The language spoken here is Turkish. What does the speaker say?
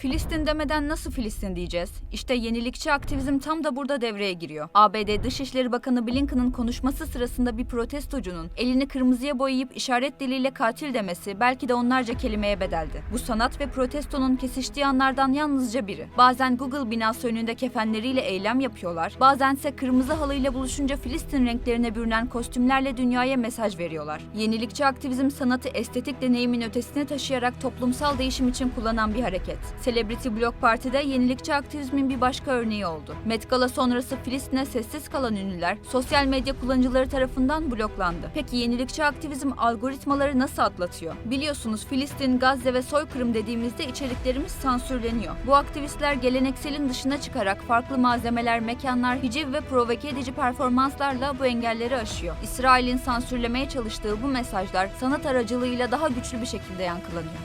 Filistin demeden nasıl Filistin diyeceğiz? İşte yenilikçi aktivizm tam da burada devreye giriyor. ABD Dışişleri Bakanı Blinken'ın konuşması sırasında bir protestocunun elini kırmızıya boyayıp işaret diliyle katil demesi belki de onlarca kelimeye bedeldi. Bu sanat ve protestonun kesiştiği anlardan yalnızca biri. Bazen Google binası önünde kefenleriyle eylem yapıyorlar, bazense kırmızı halıyla buluşunca Filistin renklerine bürünen kostümlerle dünyaya mesaj veriyorlar. Yenilikçi aktivizm sanatı estetik deneyimin ötesine taşıyarak toplumsal değişim için kullanan bir hareket. Celebrity Block Party'de yenilikçi aktivizmin bir başka örneği oldu. Met Gala sonrası Filistin'e sessiz kalan ünlüler sosyal medya kullanıcıları tarafından bloklandı. Peki yenilikçi aktivizm algoritmaları nasıl atlatıyor? Biliyorsunuz Filistin, Gazze ve soykırım dediğimizde içeriklerimiz sansürleniyor. Bu aktivistler gelenekselin dışına çıkarak farklı malzemeler, mekanlar, hiciv ve provoke edici performanslarla bu engelleri aşıyor. İsrail'in sansürlemeye çalıştığı bu mesajlar sanat aracılığıyla daha güçlü bir şekilde yankılanıyor.